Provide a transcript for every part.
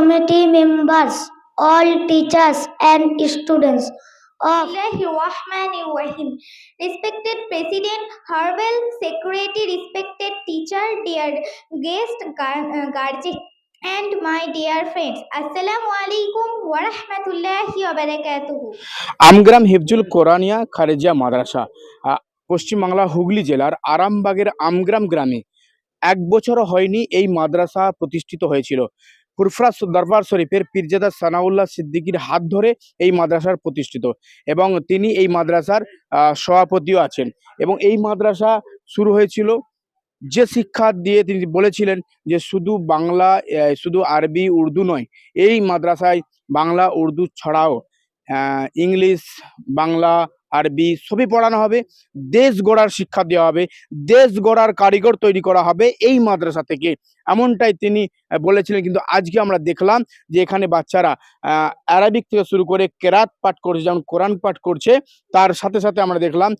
committee members, all teachers and students of. Respected President, Herbal Secretary, respected teacher, dear guest, gu- uh, guardian, and my dear friends. Assalamu alaikum wa rahmatullahi wa barakatuhu. Amgram হেফজুল Quraniya খারেজিয়া মাদ্রাসা পশ্চিমবাংলা হুগলি জেলার আরামবাগের আমগ্রাম গ্রামে এক বছরও হয়নি এই মাদ্রাসা প্রতিষ্ঠিত হয়েছিল ফুরফরাজ দরবার শরীফের পীরজাদা সানাউল্লাহ সিদ্দিকির হাত ধরে এই মাদ্রাসার প্রতিষ্ঠিত এবং তিনি এই মাদ্রাসার সভাপতিও আছেন। এবং এই মাদ্রাসা শুরু হয়েছিল যে শিক্ষা দিয়ে তিনি বলেছিলেন যে শুধু বাংলা শুধু আরবি, উর্দু নয়, এই মাদ্রাসায় বাংলা, উর্দু ছাড়াও ইংলিশ, বাংলা আরবি সবই পড়ানো হবে দেশ গড়ার শিক্ষা দেওয়া হবে দেশ গড়ার কারিগর তৈরি করা হবে এই মাদ্রাসা থেকে। এমনটাই তিনি বলেছিলেন। কিন্তু আজকে আমরা দেখলাম যে এখানে বাচ্চারা আহ, আরবিক থেকে শুরু করে কেরাত পাঠ করছে যেমন কোরআন পাঠ করছে তার সাথে সাথে আমরা দেখলাম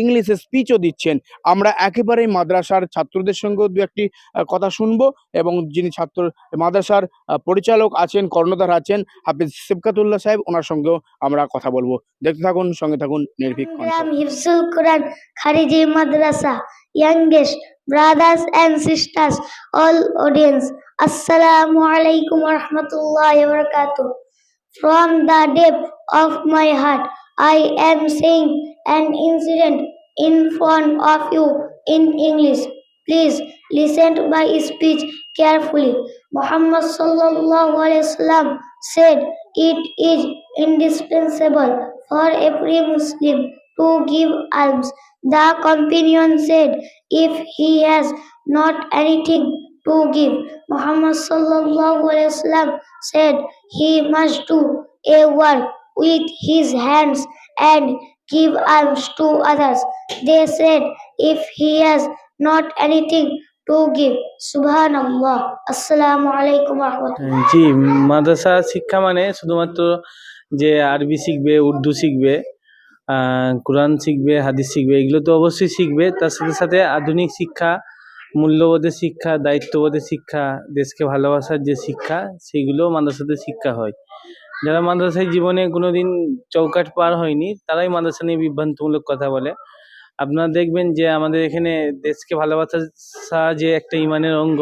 ইংলিশে স্পিচও দিচ্ছেন। আমরা একেবারেই মাদ্রাসার ছাত্রদের সঙ্গেও দু একটি কথা শুনব এবং যিনি ছাত্র মাদ্রাসার পরিচালক আছেন কর্ণধার আছেন হাফিজ সিবকাতুল্লাহ সাহেব ওনার সঙ্গেও আমরা কথা বলব। দেখতে থাকুন সঙ্গে থাকুন। নির্ভীক কণ্ঠ। Gram Hifzul Quran Khariji Madrasa, youngest brothers and sisters, all audience. Assalamu alaikum wa rahmatullahi wa barakatuh. From the depth of my heart, I am saying an incident in front of you in English. Please listen to my speech carefully. Muhammad sallallahu alaihi wasallam said it is indispensable for every Muslim to give alms. The companion said, if he has not anything to give, Muhammad sallallahu alaihi wasallam said he must do a work with his hands and give alms to others. They said, if he has not anything to give, Subhanallah. Assalamu alaikum wa rahmatullah. জি মাদ্রাসা শিক্ষা মানে শুধুমাত্র যে আরবি শিখবে, উর্দু শিখবে কোরআন শিখবে, হাদিস শিখবে, এগুলো তো অবশ্যই শিখবে। তার সাথে সাথে আধুনিক শিক্ষা, মূল্যবোধের শিক্ষা, দায়িত্ববোধের শিক্ষা, দেশকে ভালোবাসার যে শিক্ষা, সেগুলো মাদ্রাসাতে শিক্ষা হয়। যারা মাদ্রাসায় জীবনে কোনো দিন চৌকাট পার হয়নি, তারাই মাদ্রাসা নিয়ে বিভ্রান্তমূলক কথা বলে। আপনারা দেখবেন যে আমাদের এখানে দেশকে ভালোবাসা যে একটা ইমানের অঙ্গ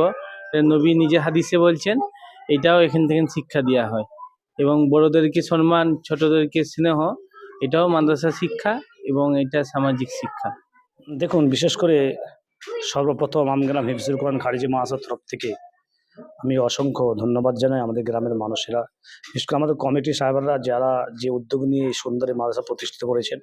নবী নিজে হাদিসে বলছেন, এটাও এখান থেকে শিক্ষা দেওয়া হয়। এবং বড়োদেরকে সম্মান, ছোটদেরকে স্নেহ, এটাও মাদ্রাসা শিক্ষা এবং এটা সামাজিক শিক্ষা। দেখুন, বিশেষ করে সর্বপ্রথম আমগ্রাম হিফজুল কোরআন খারিজি মাহাসার তরফ থেকে আমি অসংখ্য ধন্যবাদ জানাই আমাদের গ্রামের মানুষেরা। বিশেষ করে আমাদের কমিটি সাহেবরা যারা যে উদ্যোগ নিয়ে এই সুন্দর মাদ্রাসা প্রতিষ্ঠিত করেছেন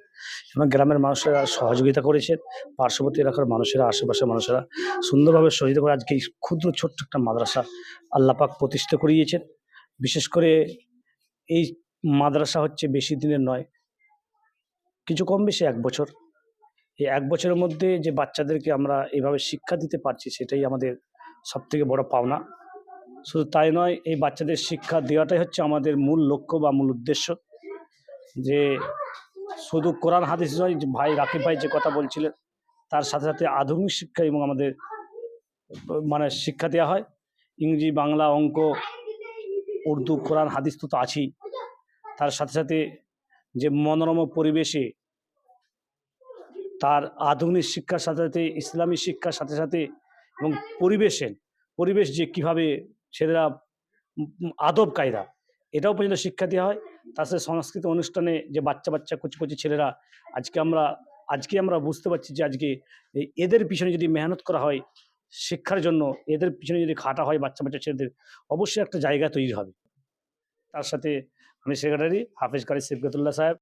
এবং গ্রামের মানুষেরা সহযোগিতা করেছেন, পার্শ্ববর্তী এলাকার মানুষেরা, আশেপাশের মানুষেরা সুন্দরভাবে সহযোগিতা করে আজকে এই ক্ষুদ্র ছোট্ট একটা মাদ্রাসা আল্লাপাক প্রতিষ্ঠিত করিয়েছেন। বিশেষ করে এই মাদ্রাসা হচ্ছে বেশি দিনের নয়, কিছু কম বেশি এক বছর। এই এক বছরের মধ্যে যে বাচ্চাদেরকে আমরা এভাবে শিক্ষা দিতে পারছি, সেটাই আমাদের সব থেকে বড় পাওনা। শুধু তাই নয়, এই বাচ্চাদের শিক্ষা দেওয়াটাই হচ্ছে আমাদের মূল লক্ষ্য বা মূল উদ্দেশ্য। যে শুধু কোরআন, হাদিস নয়, যে ভাই রাকিব ভাই যে কথা বলছিলেন, তার সাথে সাথে আধুনিক শিক্ষা এবং আমাদের মানে শিক্ষা দেওয়া হয়। ইংরেজি, বাংলা, অঙ্ক উর্দু, কোরআন, হাদিস তো আছেই। তার সাথে সাথে যে মনোরম পরিবেশে তার আধুনিক শিক্ষার সাথে সাথে ইসলামী শিক্ষার সাথে সাথে এবং পরিবেশের, পরিবেশ যে কীভাবে ছেলেরা আদব কায়দা, এটাও পর্যন্ত শিক্ষা দেওয়া হয়। তার সাথে সাংস্কৃতিক অনুষ্ঠানে যে বাচ্চা বাচ্চা, কচি কচি ছেলেরা, আজকে আমরা আজকে আমরা বুঝতে পারছি যে আজকে এদের পিছনে যদি মেহনত করা হয় শিক্ষার জন্য এদের পিছনে যদি খাটা হয় বাচ্চা বাচ্চা ছেলেদের, অবশ্যই একটা জায়গা তৈরি হবে। তার সাথে আমি সেক্রেটারি হাফিজ কারি সিফকাতুল্লাহ সাহেব।